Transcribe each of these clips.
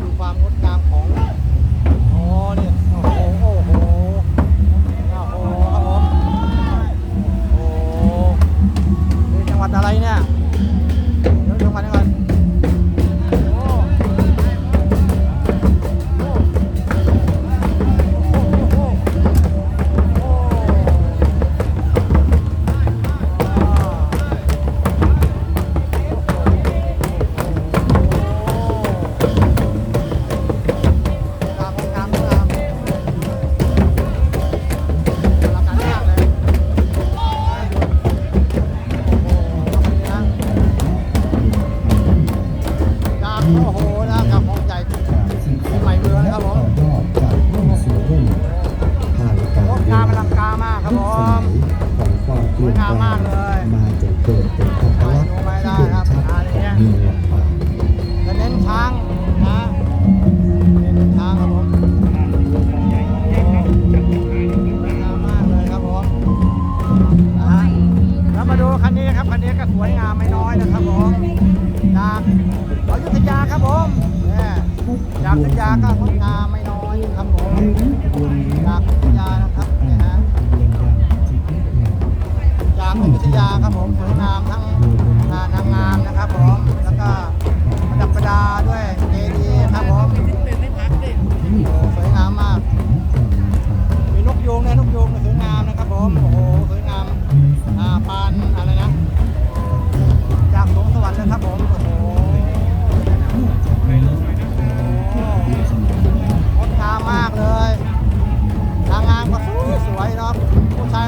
ดูความงดงามของ นาไม่น้อยครับผมจากพัทยานะครับเนี่ฮะจากพัทยาครับผมสวยงามทั้งนางงามนะครับผมแล้วก็ประดับประดาด้วย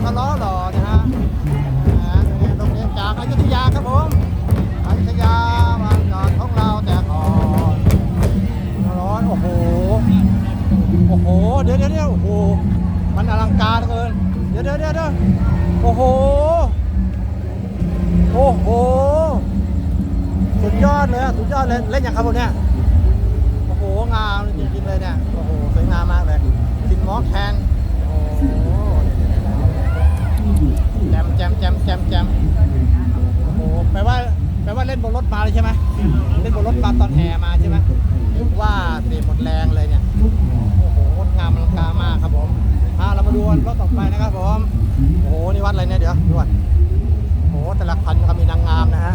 ผู้ชายก็ล้อหล่อนะฮะตรงนี้จากอยุธยาครับผมอยุธยาบางจอดของเราแต่ก่อนร้อนโอ้โหโอ้โหเดี๋ยวเดี๋ยวเดี๋ยวโอ้โหมันอลังการเกินเดี๋ยวเดี๋ยวเดี๋ยวโอ้โหโอ้โหสุดยอดเลยสุดยอดเลยเล่นอย่างครับผมเนี่ยโอ้โหงามจริงๆเลยเนี่ยโอ้โหสวยงามมากเลยสินมอแคน มแจมแจมแจมแจมโอ้โหแปลว่าแปลว่าเล่นบนรถมาเลยใช่ไหมเล่นบนรถมาตอนแห่มาใช่ไหมว่าเสียหมดแรงเลยเนี่ยโอ้โหงดงามอลังการมากครับผมอ่าเรามาดูรถต่อไปนะครับผมโอ้โหนี่วัดอะไรเนี่ยเดี๋ยวดูก่อนโอ้โหแต่ละคันก็มีนางงามนะฮะ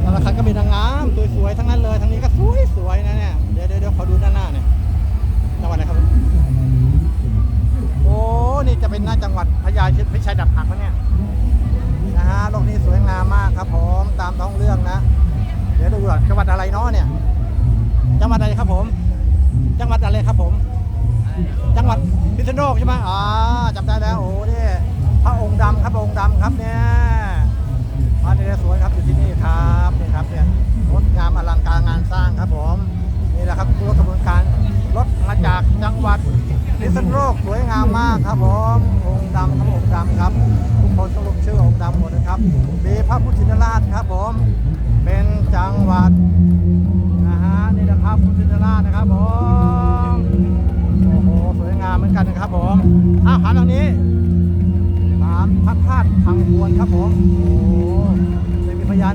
แต่ละคันก็มีนางงามสวยๆทั้งนั้นเลยทั้งนี้ก็สวยๆนะเนี่ยเดี๋ยวเดี๋ยวขอดูด้านหน้าหน่อยจังหวัดอะไรครับ นี่จะเป็นหน้าจังหวัดพญาชิดพิชัยดับหักแล้วเนี่ยนะฮะโลกนี้สวยงามมากครับผมตามท้องเรื่องนะ เดี๋ยวดูก่อนจังหวัดอะไรเนาะเนี่ย จังหวัดอะไรครับผม จังหวัดอะไรครับผม จังหวัดพิษณุโลกใช่ไหมอ๋อจำได้แล้วโอ้นี่พระองค์ดำครับพระองค์ดำครับเนี่ยพระนเรศวรครับอยู่ที่นี่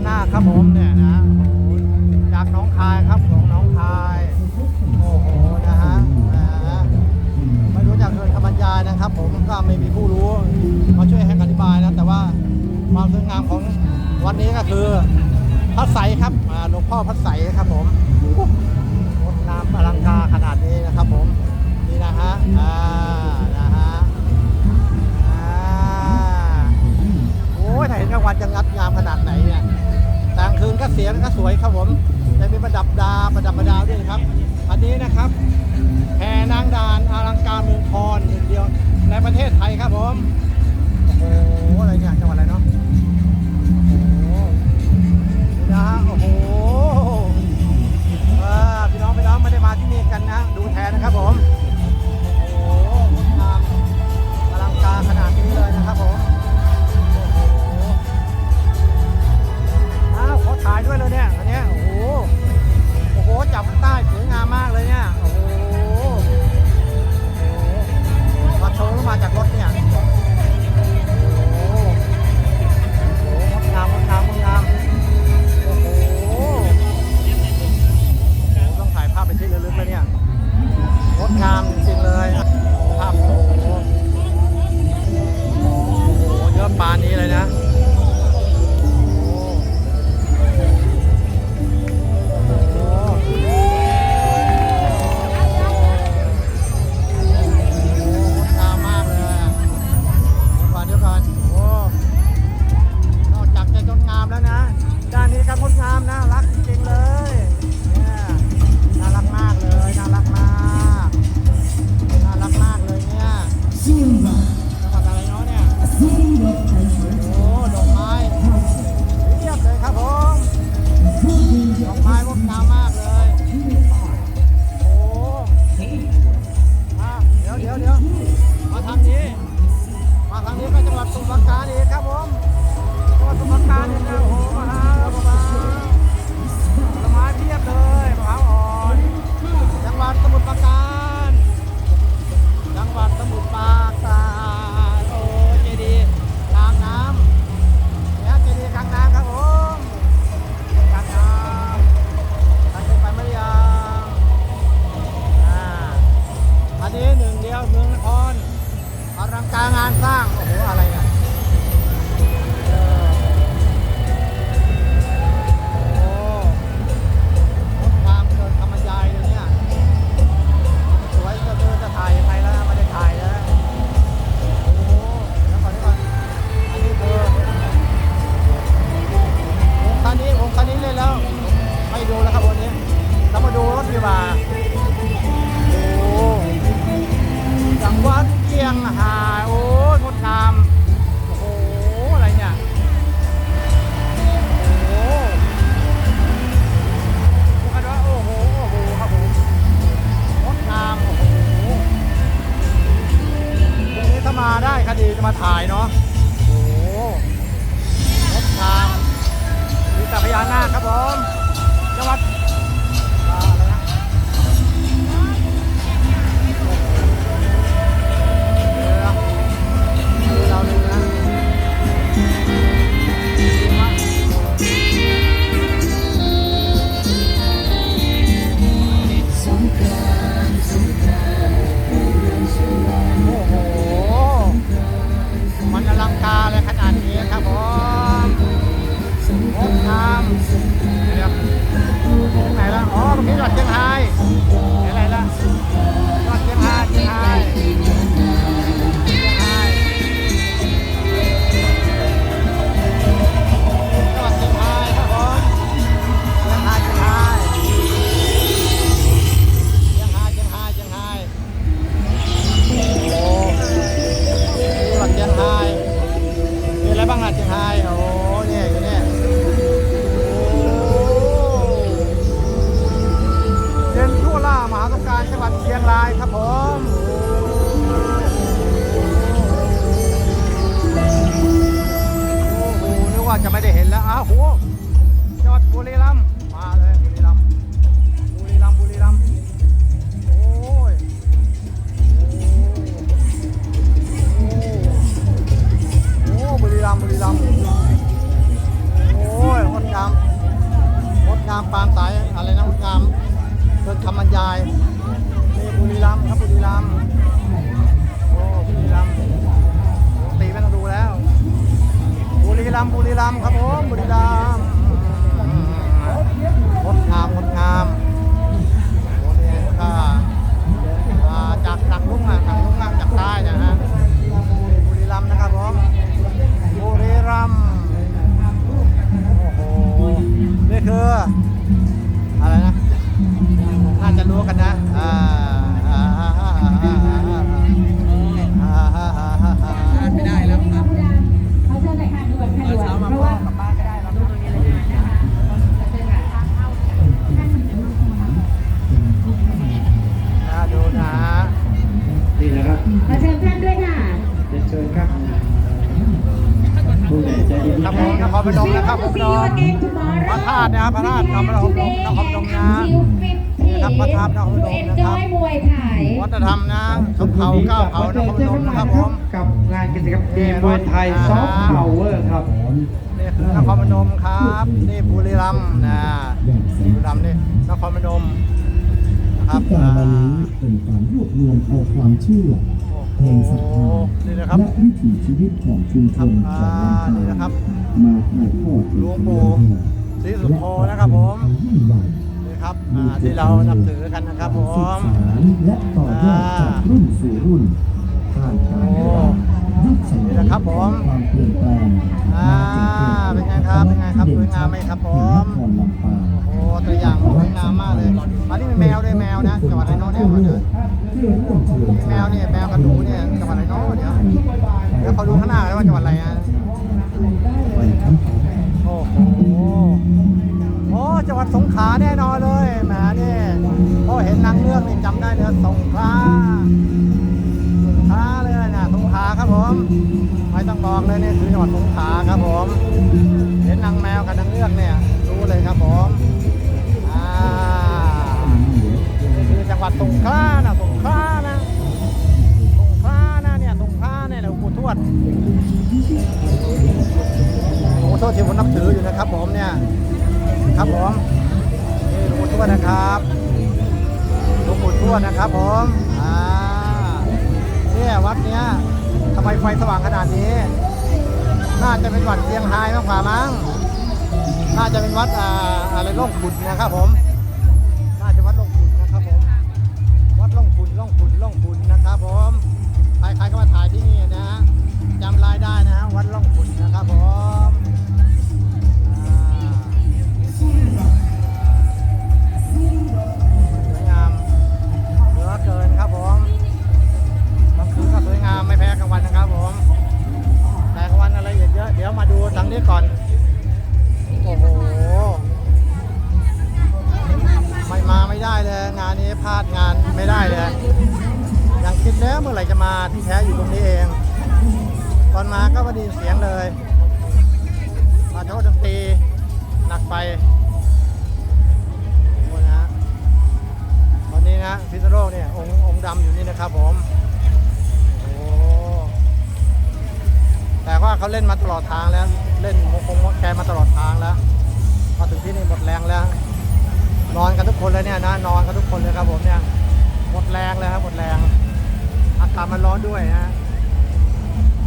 จะมีพญาครับผมเนี่ยนะโอ้โหจากน้องคายครับของน้องคาย โอ้โหนะฮะไม่รู้จักเกินคำบรรยายนะครับ ผมก็ไม่มีผู้รู้มาช่วยให้อธิบายนะแต่ว่าความสวยงามของวันนี้ก็คือพระใสครับหลวงพ่อพระใสครับผมงดงามอลังการขนาดนี้นะครับผมนี่นะฮะอ่านะฮะอ่าโอ้ยถ้าเห็นกลางวันจะงัดงามขนาดไหนเนี่ย กลางคืนก็เสียงก็สวยครับผมจะมีประดับดาประดับประดาวด้วยครับ อันนี้นะครับแห่นางดานอลังการเมืองคอนหนึ่งเดียวในประเทศไทยครับผม โอ้โหอะไรเนี่ยจังหวัดอะไรเนาะ จะมาถ่ายเนาะโอ้โหงดงางมีแต่พญานาคครับผมจังหวัด จะไม่ได้เห็นแล้ว อ้าวโห ครับผมนครพนมนะครับผมนมพระธาตุนะครับพระธาตุนครพนมนครพนมนะนี่ครับพระธาตุนครพนมนะครับวัฒนธรรมนะชมเขาก้าวเขานครพนมนะครับผมกับงานกิจกรรมเกมมวยไทยซอฟต์พาวเวอร์ครับนี่คือนครพนมครับนี่บุรีรัมย์นะบุรีรัมย์นี่นครพนมนะครับการวันนี้เป็นการรวบรวมเอาความเชื่อ แห่งศรัทธานี่นะครับและวิถีชีวิตของชุมชนครัของอ่าลำนี่ปานะงครับ มาถ่ายทอดหลวงปู่ศรีสุโธนะครับผมนี่ครับอ่าที่เรานับถือกันนะครับผสืบม สานและต่อยอดจากรุ่นสู่รุ่นผ่านการเวลายุคสมัยนี่นะครับผมความเปลี่ยนแปลงอ่าเป็นไงครับเป็นไงครับสวยงามไหมครับผม แห่งนครลำปาง ตัวอย่างสวยงามมากเลยอันนี้มีแมวด้วยแมวนะจังหวัดไหนโน้นเนี่ยมาเดินที่ร่วมเชิญแมวเนี่ยแมวกับหนูเนี่ยจังหวัดไหนโน้นเดี๋ยวเดี๋ยวเขาดูข้างหน้าเลยว่าจังหวัดอะไรอะโอ้โหโอ้จังหวัดสงขลาแน่นอนเลยแหมเนี่ยพอเห็นนางเงือกนี่จำได้เลยสงขลาสงขลาเลยนะสงขลาครับผมไม่ต้องบอกเลยนี่คือจังหวัดสงขลาครับผม เห็นนางแมวกับนางเงือกเนี่ยรู้เลยครับผม คือจังหวัดสงขลานะสงขลานะสงขลานะเนี่ยสงขลาเนี่ยหลวงปู่ทวดหลวงพ่ทวดที่ผมนับถืออยู่นะครับผมเนี่ยครับผมนี่หลวงปู่ทวดนะครับหลวงปู่ทวดนะครับผมอ่าเนี่ยวัดเนี้ยทำไมไฟสว่างขนาดนี้ น่าจะเป็นวัดเชียงไฮ้มากกว่ามั้ง น่าจะเป็นวัดอ่าอะไรล่องขุนนะครับผม มาโน้ตดนตรีหนักไปโอ้นะฮะตอนนี้นะพิษณุโลกเนี่ยองค์องค์ดำอยู่นี่นะครับผมโอ้แต่ว่าเขาเล่นมาตลอดทางแล้ว เล่นโมคงแกมาตลอดทางแล้วมาถึงที่นี่หมดแรงแล้ว นอนกันทุกคนเลยเนี่ยนะนอนกันทุกคนเลยครับผมเนี่ยหมดแรงเลยครับหมดแรงอากาศมันร้อนด้วยนะ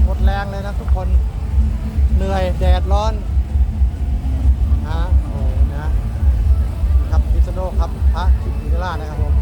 หมดแรงเลยนะทุกคนเหนื่อยแดดร้อน นะโอ้นะครับพิษณุโลกครับพระชิตติราชนะครับผม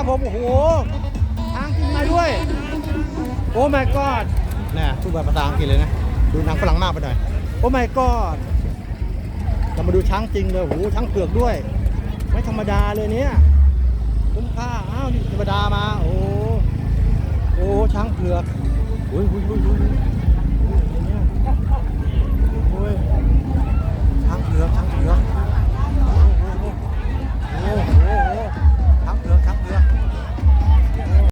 ครับผม โอ้โหช้างจริงมาด้วย โอ้ my god นี่พูดแบบภาษาอังกฤษเลยนะ ดูหนังฝรั่งมากไปหน่อย โอ้ my god เรามาดูช้างจริงเลยโอ้โหช้างเผือกด้วย ไม่ธรรมดาเลยเนี่ยคุ้มค่า อ้าว นี่ธรรมดามา โอ้โอ้ช้างเผือกอุ้ยอุ้ยอุ้ยอุ้ยอุ้ยอะไรเนี่ย